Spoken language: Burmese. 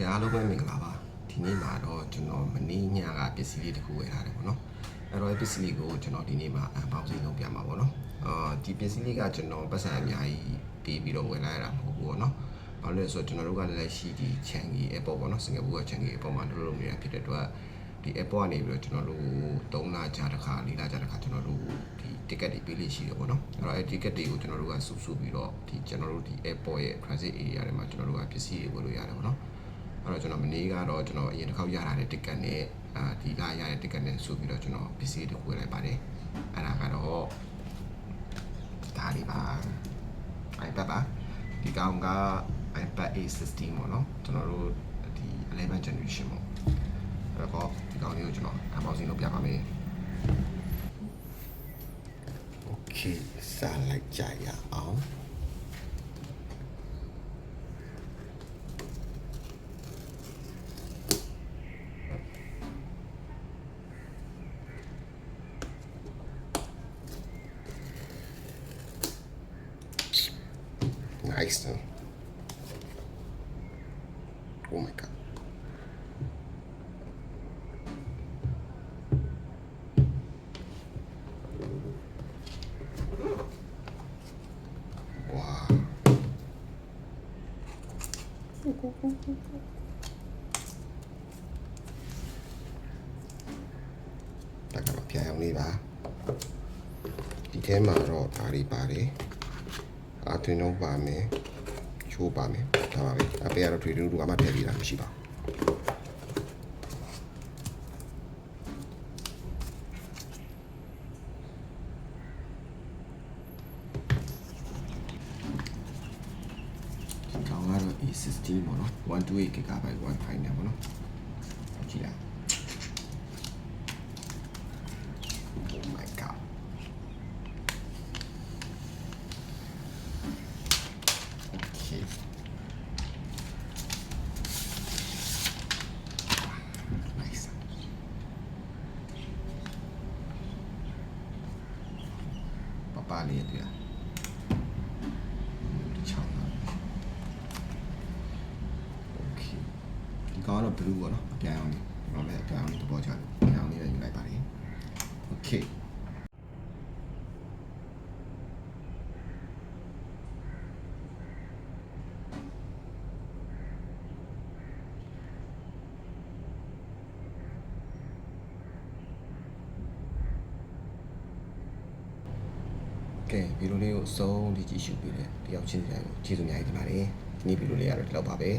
ခင်အားလုံးပဲမင်္ဂလာပါဒီနေ့မှာတော့ကျွန်တော်မနေ့ညကပစ္စည်းလေးတစ်ခုဝယ်ထားတယ်ပေါ့နော်အဲ့တော့ဒီပစ္စည်းလေးကိုကျွန်တော်ဒီနေ့မှာအပေါင်းစည်းလုပ်ပြမှာပေါ့နော်အာဒီပစ္စည်းလေးကကျွန်တော်ပတ်စံအများကြီးပေးပြီးတော့ဝယ်လာရတာမဟုတ်ဘူးပေါ့နော်ဘာလို့လဲဆိုတော့ကျွန်တော်တို့ကလည်းရှိဒီ Changi Airport ပေါ့နော်စင်ကာပူက Changi Airport မှာလုပ်လို့နေတာဖြစ်တဲ့အတွက်ဒီ airport ကနေပြီးတော့ကျွန်တော်တို့3လကြာတစ်ခါ4လကြာတစ်ခါကျွန်တော်တို့ဒီ ticket တွေပေးလို့ရှိတယ်ပေါ့နော်အဲ့တော့အဲ့ ticket တွေကိုကျွန်တော်တို့ကစုစုပြီးတော့ဒီကျွန်တော်တို့ဒီ airport ရဲ့ transit area တွေမှာကျွန်တော်တို့ကပစ္စည်းတွေဝယ်လို့ရတယ်ပေါ့နော် အဲ့တော့ကျွန်တော်မနေ့ကတော့ကျွန်တော်အရင်တစ်ခေါက်ရထားတဲ့ ticket နဲ့အာဒီကရတဲ့ ticket နဲ့ဆိုပြီးတော့ကျွန်တော်ပစ္စည်းတွေဝယ်လိုက်ပါတယ်အဲ့ဒါကတော့ဒါလေးပါ iPad ပါဒီကောင်က iPad A16 ပေါ့နော်ကျွန်တော်တို့ဒီ11 generation ပေါ့အဲ့တော့ဒီကောင်လေးကိုကျွန်တော် unboxing လုပ်ပြပါမယ် Okay စားလိုက်ကြရအောင် Nice. Huh? Oh my god. Wow. တကတော့ပြန်အောင် အာသွင်းတော့ပါမယ်ချိုးပါမယ်ဒါပါပဲအပေကတော့ထွေတူတူအမှထည့်ပြီးတာမရှိပါဘူးဒီကောင်ကတော့ E16 ပေါ့နော်128 GB Wi-Fi နဲ့ပေါ့နော်ကြည့်လိုက် ပပလေးတွေ့ရဒီချောင်းလာ Okay ဒီကောင်ကတော့ blue ပေါ့နော်အပြန်အောင်လေးဒီကောင်လည်းအပြန်အောင်လေးသဘောကျတယ်အပြန်အောင်လေးပဲယူလိုက်ပါလိမ့် Okay ကဲဗီဒီယိုလေးကိုအဆုံးထိကြည့်ရှုပေးတယ်တယောက်ချင်းစီတိုင်းကိုကျေးဇူးအများကြီးတင်ပါတယ်ဒီနေ့ဗီဒီယိုလေးကတော့ဒီလောက်ပါပဲ